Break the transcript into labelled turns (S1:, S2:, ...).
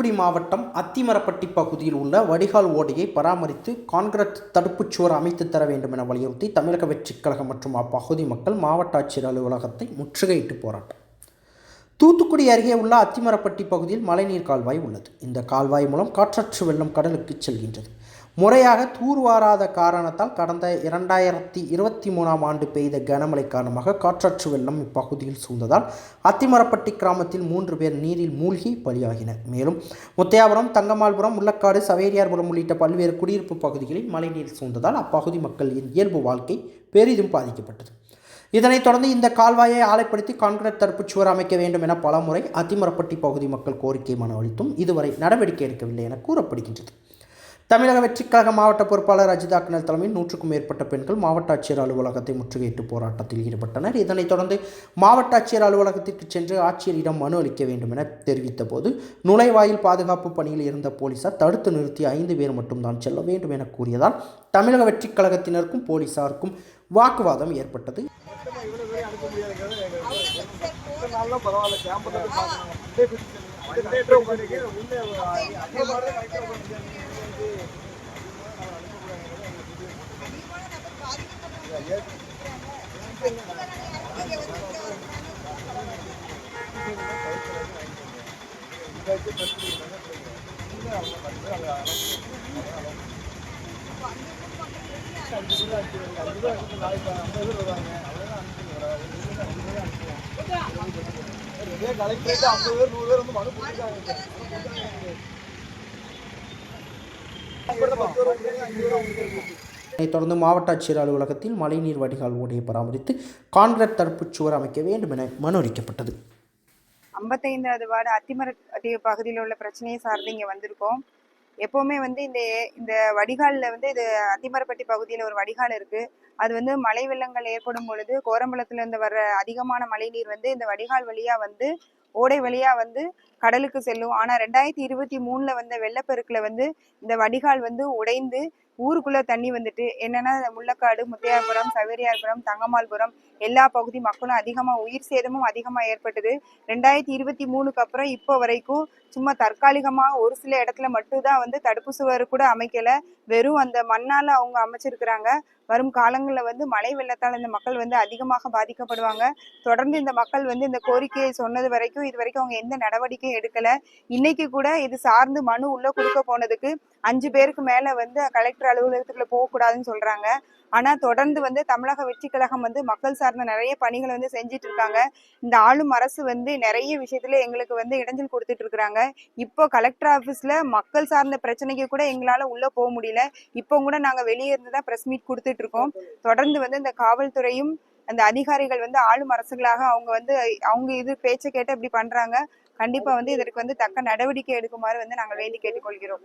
S1: தூத்துக்குடி மாவட்டம் அத்திமரப்பட்டி பகுதியில் உள்ள வடிகால் ஓடையை பராமரித்து கான்கிரீட் தடுப்புச் சுவர் அமைத்து தர வேண்டும் என வலியுறுத்தி தமிழக வெற்றிக் கழகம் மற்றும் அப்பகுதி மக்கள் மாவட்ட ஆட்சியர் அலுவலகத்தை முற்றுகையிட்டு போராட்டம். தூத்துக்குடி அருகே உள்ள அத்திமரப்பட்டி பகுதியில் மழைநீர் கால்வாய் உள்ளது. இந்த கால்வாய் மூலம் காற்றற்று வெள்ளம் கடலுக்கு செல்கின்றது. முறையாக தூர்வாராத காரணத்தால் கடந்த இரண்டாயிரத்தி இருபத்தி மூணாம் ஆண்டு பெய்த கனமழை காரணமாக காற்றற்று வெள்ளம் இப்பகுதியில் சூழ்ந்ததால் அத்திமரப்பட்டி கிராமத்தில் மூன்று பேர் நீரில் மூழ்கி பலியாகினர். மேலும் முத்தையாபுரம் தங்கமால்புரம் முள்ளக்காடு சவேரியார்புரம் உள்ளிட்ட பல்வேறு குடியிருப்பு பகுதிகளில் மழைநீர் சூழ்ந்ததால் அப்பகுதி மக்களின் இயல்பு வாழ்க்கை பெரிதும் பாதிக்கப்பட்டது. இதனைத் தொடர்ந்து இந்த கால்வாயை ஆலைப்படுத்தி கான்கிரீட் தடுப்புச் சுவர் அமைக்க வேண்டும் என பலமுறை அத்திமரப்பட்டி பகுதி மக்கள் கோரிக்கை மனு அளித்தும் இதுவரை நடவடிக்கை எடுக்கவில்லை என கூறப்படுகின்றது. தமிழக வெற்றிக்காக மாவட்ட பொறுப்பாளர் அஜித் அக்னல் தலைமையில் நூற்றுக்கும் மேற்பட்ட பெண்கள் மாவட்ட ஆட்சியர் அலுவலகத்தை முற்றுகையிட்டு போராட்டத்தில் ஈடுபட்டனர். இதனைத் தொடர்ந்து மாவட்ட ஆட்சியர் அலுவலகத்திற்கு சென்று ஆட்சியரிடம் மனு அளிக்க வேண்டும் என தெரிவித்த போது நுழைவாயில் பாதுகாப்பு பணியில் இருந்த போலீசார் தடுத்து நிறுத்தி ஐந்து பேர் மட்டும்தான் செல்ல வேண்டும் என கூறியதால் தமிழக வெற்றிக் கழகத்தினருக்கும் போலீசாருக்கும் வாக்குவாதம் ஏற்பட்டது.
S2: பரவாயில்ல கேம்பஸ் வந்து கலெக்டரேட் ஐம்பது பேர் நூறு பேர் வந்து மனு கொடுத்துருக்காங்க
S1: இதனைத் தொடர்ந்து மாவட்ட ஆட்சியர் அலுவலகத்தில் மழைநீர் வடிகால் ஓடையை பராமரித்து கான்கிரீட் தடுப்புச் சுவர் அமைக்க வேண்டும் என மனு அளிக்கப்பட்டது.
S3: ஐம்பத்தைந்தாவது வார்டு அத்திமர பகுதியில் உள்ள பிரச்சனையை சார்ந்து இங்கே வந்திருக்கோம். எப்போவுமே வந்து இந்த இந்த வடிகாலில் வந்து இது அத்திமரப்பட்டி பகுதியில் ஒரு வடிகால் இருக்குது அது வந்து மழை வெள்ளங்கள் ஏற்படும் பொழுது கோரம்பலத்துல இருந்து வர்ற அதிகமான மழைநீர் வந்து இந்த வடிகால் வழியாக வந்து ஓடை வழியாக வந்து கடலுக்கு செல்லும். ஆனால் ரெண்டாயிரத்தி இருபத்தி மூணில் வந்த வெள்ளப்பெருக்கில் வந்து இந்த வடிகால் வந்து உடைந்து ஊருக்குள்ளே தண்ணி வந்துட்டு என்னென்னா முள்ளக்காடு முத்தையாபுரம் சவேரியார்புரம் தங்கமால்புரம் எல்லா பகுதி மக்களும் அதிகமாக உயிர் சேதமும் அதிகமாக ஏற்பட்டது. ரெண்டாயிரத்தி இருபத்தி மூணுக்கு அப்புறம் இப்போ வரைக்கும் சும்மா தற்காலிகமாக ஒரு சில இடத்துல மட்டும்தான் வந்து தடுப்பு சுவர் கூட அமைக்கலை. வெறும் அந்த மண்ணால் அவங்க அமைச்சிருக்கிறாங்க. வரும் காலங்களில் வந்து மழை வெள்ளத்தால் இந்த மக்கள் வந்து அதிகமாக பாதிக்கப்படுவாங்க. தொடர்ந்து இந்த மக்கள் வந்து இந்த கோரிக்கையை சொன்னது வரைக்கும் இது வரைக்கும் அவங்க எந்த நடவடிக்கையும் எடுக்கலை. இன்னைக்கு கூட இது சார்ந்து மனு உள்ளே கொடுக்க போனதுக்கு அஞ்சு பேருக்கு மேலே வந்து கலெக்டர் அலுவலகத்துக்குள்ள போகக்கூடாதுன்னு சொல்றாங்க. ஆனா தொடர்ந்து வந்து தமிழக வெற்றி கழகம் வந்து மக்கள் சார்ந்த நிறைய பணிகளை வந்து செஞ்சுட்டு இருக்காங்க. இந்த ஆளும் அரசு வந்து நிறைய விஷயத்துல எங்களுக்கு வந்து இடைஞ்சல் கொடுத்துட்டு இருக்கிறாங்க. இப்போ கலெக்டர் ஆபீஸ்ல மக்கள் சார்ந்த பிரச்சனைக்கு கூட எங்களால உள்ள போக முடியல. இப்போ கூட நாங்க வெளியே இருந்து தான் மீட் கொடுத்துட்டு இருக்கோம். தொடர்ந்து வந்து இந்த காவல்துறையும் அந்த அதிகாரிகள் வந்து ஆளும் அரசுகளாக அவங்க வந்து அவங்க இது பேச்சை கேட்டு இப்படி பண்றாங்க. கண்டிப்பா வந்து இதற்கு வந்து தக்க நடவடிக்கை எடுக்குமாறு வந்து நாங்கள் வேண்டி கேட்டுக்கொள்கிறோம்.